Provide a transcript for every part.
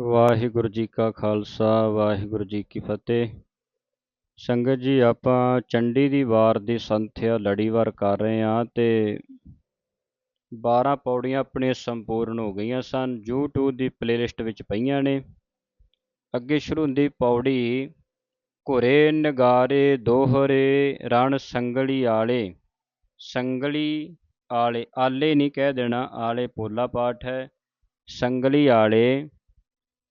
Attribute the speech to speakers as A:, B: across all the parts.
A: ਵਾਹਿਗੁਰੂ ਜੀ ਕਾ ਖਾਲਸਾ, ਵਾਹਿਗੁਰੂ ਜੀ ਕੀ ਫਤਿਹ। ਸੰਗਤ ਜੀ, ਆਪਾਂ ਚੰਡੀ ਦੀ ਵਾਰ ਦੀ ਸੰਥਿਆ ਲੜੀਵਾਰ ਕਰ ਰਹੇ ਹਾਂ ਤੇ 12 ਪੌੜੀਆਂ ਆਪਣੀਆਂ ਸੰਪੂਰਨ ਹੋ ਗਈਆਂ ਸਨ, YouTube ਦੀ ਪਲੇਲਿਸਟ ਵਿੱਚ ਪਈਆਂ ਨੇ। ਅੱਗੇ ਸ਼ੁਰੂ ਹੁੰਦੀ ਪੌੜੀ, ਘੁਰੇ ਨਗਾਰੇ, ਦੋਹਰੇ ਰਣ ਸੰਗਲੀ ਆਲੇ। ਸੰਗਲੀ ਆਲੇ ਆਲੇ ਨਹੀਂ ਕਹਿ ਦੇਣਾ, ਆਲੇ ਪੋਲਾ ਪਾਠ ਹੈ। ਸੰਗਲੀ ਆਲੇ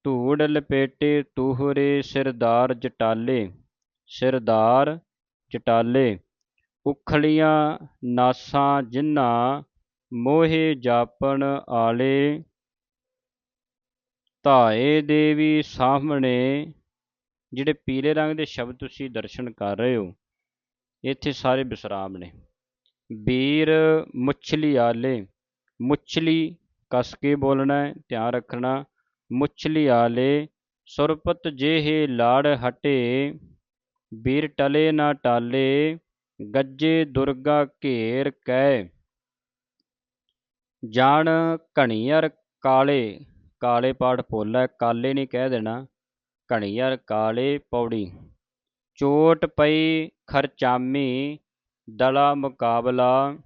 A: ਧੂੜ ਲਪੇਟੇ ਤੂਹਰੇ ਸਿਰਦਾਰ ਜਟਾਲੇ ਸਿਰਦਾਰ ਜਟਾਲੇ, ਉਖਲੀਆਂ ਨਾਸਾਂ ਜਿਨ੍ਹਾਂ ਮੋਹੇ ਜਾਪਣ ਆਲੇ, ਧਾਏ ਦੇਵੀ ਸਾਹਮਣੇ, ਜਿਹੜੇ ਪੀਲੇ ਰੰਗ ਦੇ ਸ਼ਬਦ ਤੁਸੀਂ ਦਰਸ਼ਨ ਕਰ ਰਹੇ ਹੋ, ਇੱਥੇ ਸਾਰੇ ਵਿਸਰਾਮ ਨੇ। ਵੀਰ ਮੁੱਛਲੀ ਆਲੇ, ਮੁੱਛਲੀ ਕਸ ਕੇ ਬੋਲਣਾ ਧਿਆਨ ਰੱਖਣਾ। ਮੁੱਛਲੀ ਆਲੇ, ਸੁਰਪਤ ਜਿਹੇ ਲਾੜ ਹਟੇ ਵੀਰ ਟਲੇ ਨਾ ਟਾਲੇ, ਗੱਜੇ ਦੁਰਗਾ ਘੇਰ ਕੈ। ਜਾਣ ਘਣੀਅਰ ਕਾਲੇ ਕਾਲੇ ਪਾਠ ਭੋਲਾ ਕਾਲੇ ਨਹੀਂ ਕਹਿ ਦੇਣਾ, ਘਣੀਅਰ ਕਾਲੇ ਪੌੜੀ। ਚੋਟ ਪਈ ਖਰਚਾਮੀ, ਦਲਾ ਮੁਕਾਬਲਾ,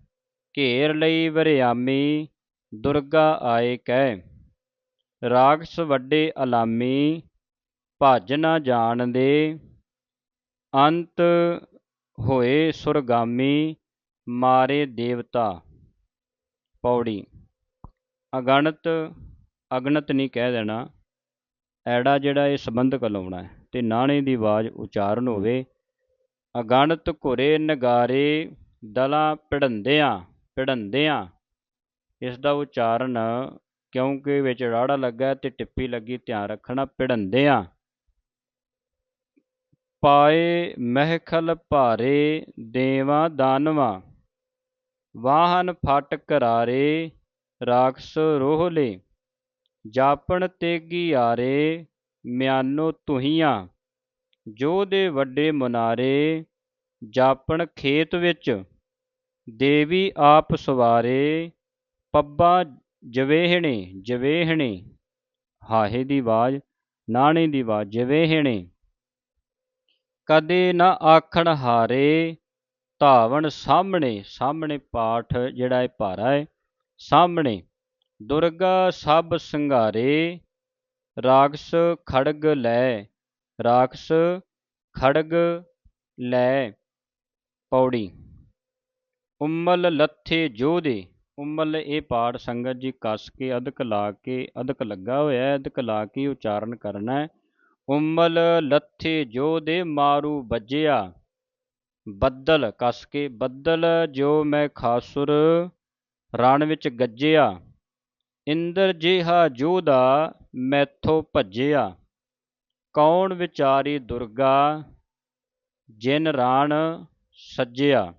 A: ਘੇਰ ਲਈ ਵਰਿਆਮੀ, ਦੁਰਗਾ ਆਏ ਕਹਿ ਰਾਖਸ ਵੱਡੇ ਅਲਾਮੀ ਭੱਜ ਨਾ ਜਾਣਦੇ ਅੰਤ ਹੋਏ ਸੁਰਗਾਮੀ ਮਾਰੇ ਦੇਵਤਾ। ਪੌੜੀ। ਅਗਣਤ ਅਗਣਤ ਨਹੀਂ ਕਹਿ ਦੇਣਾ। ਐੜਾ ਜਿਹੜਾ ਇਹ ਸੰਬੰਧਕ ਲਾਉਣਾ ਹੈ ਤੇ ਨਾਣੇ ਦੀ ਆਵਾਜ਼ ਉਚਾਰਨ ਹੋਵੇ। ਅਗਣਤ ਘੁਰੇ ਨਗਾਰੇ, ਦਲਾਂ ਪਿੜੰਦਿਆਂ ਪਿੜੰਦਿਆਂ ਇਸ ਦਾ ਉਚਾਰਨ ਕਿਉਂਕਿ ਵਿੱਚ ਰਾੜਾ ਲੱਗਾ ਤੇ ਟਿੱਪੀ ਲੱਗੀ, ਧਿਆਨ ਰੱਖਣਾ ਪਿੜੰਦਿਆਂ ਪਾਏ ਮਹਿਖਲ ਭਾਰੇ, ਦੇਵਾ ਦਾਨਵਾ, ਵਾਹਨ ਫਟ ਕਰਾਰੇ ਰਾਖਸ ਰੋਹਲੇ ਜਾਪਣ ਤੇਗੀ ਆਰੇ ਮਿਆਨੋ ਤੁਹੀਆਂ ਜੋ ਦੇ ਵੱਡੇ ਮੁਨਾਰੇ, ਜਾਪਣ ਖੇਤ ਵਿੱਚ, ਦੇਵੀ ਆਪ ਸਵਾਰੇ, ਪੱਬਾ ਜਵੇਹਣੇ ਜਵੇਹਣੇ, ਹਾਹੇ ਦੀ ਆਵਾਜ਼ ਨਾਣੇ ਦੀ ਆਵਾਜ਼, ਜਵੇਹਣੇ। ਕਦੇ ਨਾ ਆਖਣ ਹਾਰੇ, ਧਾਵਣ ਸਾਹਮਣੇ ਸਾਹਮਣੇ ਪਾਠ ਜਿਹੜਾ ਇਹ ਭਾਰਾ ਹੈ, ਸਾਹਮਣੇ। ਦੁਰਗਾ ਸਭ ਸੰਘਾਰੇ, ਰਾਖਸ ਖੜਗ ਲੈ, ਰਾਖਸ ਖੜਗ ਲੈ, ਪੌੜੀ। ਉਮਲ ਲੱਥੇ ਜੋਦੇ ਉਮਲ ਇਹ ਪਾਠ ਸੰਗਤ ਜੀ ਕੱਸ ਕੇ ਅਧਕ ਲਾ ਕੇ ਅਧਕ ਲੱਗਾ ਹੋਇਆ ਹੈ, ਅਧਕ ਲਾ ਕੇ ਉਚਾਰਨ ਕਰਨਾ ਹੈ। ਉਮਲ ਲੱਥੇ ਜੋ ਦੇ ਮਾਰੂ ਵੱਜਿਆ, ਬੱਦਲ ਕੱਸ ਕੇ, ਬੱਦਲ ਜੋ ਮੈਂ ਖਾਸੁਰ ਰਣ ਵਿੱਚ ਗੱਜਿਆ, ਇੰਦਰ ਜਿਹਾ ਜੋਦਾ ਮੈਥੋਂ ਭੱਜਿਆ, ਕੌਣ ਵਿਚਾਰੀ ਦੁਰਗਾ ਜਿਨ ਰਾਣ ਸੱਜਿਆ।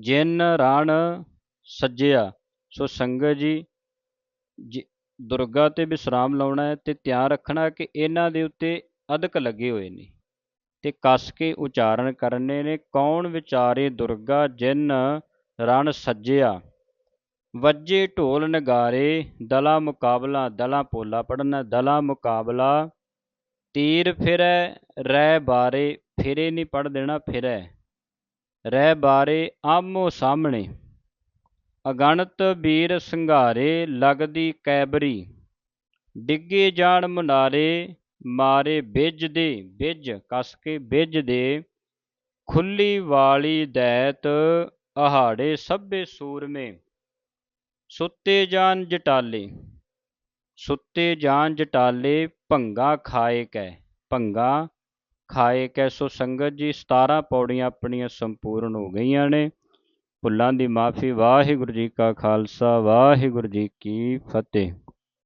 A: ਜਿਨ ਰਾਣ ਸੱਜਿਆ, ਸੋ ਸੰਗਤ ਜੀ ਦੁਰਗਾ ਤੇ ਵਿਸਰਾਮ ਲਾਉਣਾ ਹੈ ਤੇ ਧਿਆਨ ਰੱਖਣਾ ਕਿ ਇਹਨਾਂ ਦੇ ਉੱਤੇ ਅਧਕ ਲੱਗੇ ਹੋਏ ਨੇ ਤੇ ਕੱਸ ਕੇ ਉਚਾਰਨ ਕਰਨੇ ਨੇ। ਕੌਣ ਵਿਚਾਰੇ ਦੁਰਗਾ ਜਿਨ ਰਣ ਸੱਜਿਆ? ਵੱਜੇ ਢੋਲ ਨਗਾਰੇ, ਦਲਾ ਮੁਕਾਬਲਾ, ਦਲਾ ਪੋਲਾ ਪੜਨਾ, ਦਲਾ ਮੁਕਾਬਲਾ, ਤੀਰ ਫਿਰੈ ਰਹਿ ਬਾਰੇ, ਫਿਰੇ ਨਹੀਂ ਪੜ ਦੇਣਾ ਫਿਰੈ। ਰਹਿ ਬਾਰੇ ਆਮੋ ਸਾਹਮਣੇ। ਅਗਣਤ ਵੀਰ ਸੰਘਾਰੇ ਲੱਗਦੀ ਕੈਬਰੀ। ਡਿੱਗੇ ਜਾਣ ਮੁਨਾਰੇ ਮਾਰੇ ਬਿੱਜ ਦੇ, ਬਿੱਜ ਕੱਸ ਕੇ ਬਿੱਜ ਦੇ। ਖੁੱਲੀ ਵਾਲੀ ਦੈਤ ਆਹਾੜੇ ਸਭੇ ਸੂਰਮੇ। ਸੁੱਤੇ ਜਾਣ ਜਟਾਲੇ। ਸੁੱਤੇ ਜਾਣ ਜਟਾਲੇ ਭੰਗਾ ਖਾਏ ਕੈ। ਭੰਗਾ ਖਾਏ ਕੈ ਸੋ ਸੰਗਤ ਜੀ 17 ਪੌੜੀਆਂ ਆਪਣੀਆਂ ਸੰਪੂਰਨ ਹੋ ਗਈਆਂ ਨੇ। ਭੁੱਲਾਂ ਦੀ ਮਾਫੀ, ਵਾਹਿਗੁਰੂ ਜੀ ਕਾ ਖਾਲਸਾ, ਵਾਹਿਗੁਰੂ ਜੀ ਕੀ ਫਤਿਹ।